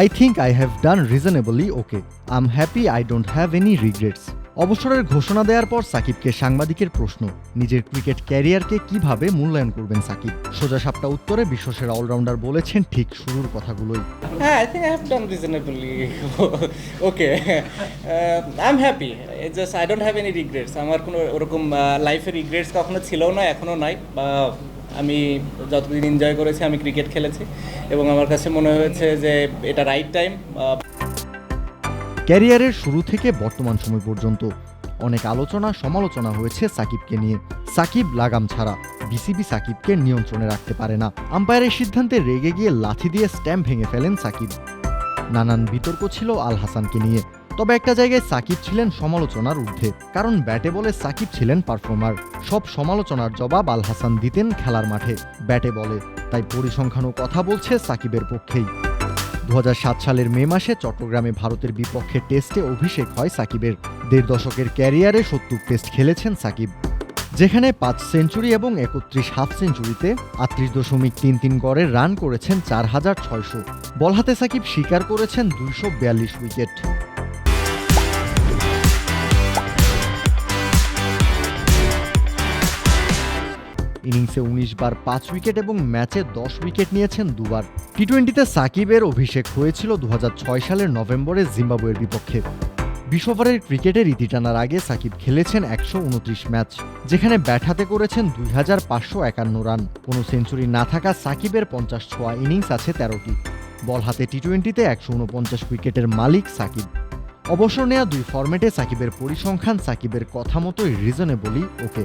I think I have done reasonably okay I am happy I don't have any regrets অবসরের ঘোষণা দেওয়ার পর সাকিবকে সাংবাদিকের প্রশ্ন, নিজের ক্রিকেট ক্যারিয়ারকে কীভাবে মূল্যায়ন করবেন সাকিব? সোজা সাপটা উত্তরে বিশ্বসেরা অলরাউন্ডার বলেছেন ঠিক শুরুর কথাগুলোই। হ্যাঁ I think I have done reasonably okay I am happy just I don't have any regrets আমার কোনো ওরকম লাইফে রিগ্রেটস কখনো ছিল না, এখনও নাই, বা আমি যতদিন এনজয় করেছি, আমি ক্রিকেট খেলেছি এবং আমার কাছে মনে হয়েছে যে এটা রাইট টাইম ক্যারিয়ারের শুরু থেকে বর্তমান সময় পর্যন্ত অনেক আলোচনা, সমালোচনা হয়েছে সাকিবকে নিয়ে। সাকিব লাগাম ছাড়া বিসিবি সাকিবকে নিয়ন্ত্রণে রাখতে পারে না। আম্পায়ারের সিদ্ধান্তে রেগে গিয়ে লাথি দিয়ে স্ট্যাম্প ভেঙে ফেলেন সাকিব। নানান বিতর্ক ছিল আল হাসানকে নিয়ে। তবে একটা জায়গায় সাকিব ছিলেন সমালোচনার ঊর্ধ্বে, কারণ ব্যাটে বলে সাকিব ছিলেন পারফর্মার। সব সমালোচনার জবাব আল হাসান দিতেন খেলার মাঠে। ব্যাটে বলে, তাই পরিসংখ্যানও কথা বলছে সাকিবের পক্ষেই। দু হাজার সাত সালের মে মাসে চট্টগ্রামে ভারতের বিপক্ষে টেস্টে অভিষেক হয় সাকিবের। দেড় দশকের ক্যারিয়ারে সত্তর টেস্ট খেলেছেন সাকিব, যেখানে পাঁচ সেঞ্চুরি এবং একত্রিশ হাফ সেঞ্চুরিতে আটত্রিশ দশমিক তিন তিন গড়ে রান করেছেন চার হাজার ছয়শো। বল হাতে সাকিব স্বীকার করেছেন দুইশো বিয়াল্লিশ উইকেট। ইনিংসে উনিশ বার পাঁচ উইকেট এবং ম্যাচে দশ উইকেট নিয়েছেন দুবার। টি টোয়েন্টিতে সাকিবের অভিষেক হয়েছিল দু হাজার ছয় সালের নভেম্বরে জিম্বাবুয়ের বিপক্ষে। বিশ ওভারের ক্রিকেটের ইতি টানার আগে সাকিব খেলেছেন একশো উনত্রিশ ম্যাচ, যেখানে ব্যাট হাতে করেছেন দুই হাজার পাঁচশো একান্ন রান। কোনো সেঞ্চুরি না থাকা সাকিবের পঞ্চাশ ছোয়া ইনিংস আছে তেরোটি। বল হাতে টি টোয়েন্টিতে একশো উনপঞ্চাশ উইকেটের মালিক সাকিব। অবসর নেয়া দুই ফরম্যাটে সাকিবের পরিসংখ্যান সাকিবের কথা মতোই রিজনেবলি ওকে।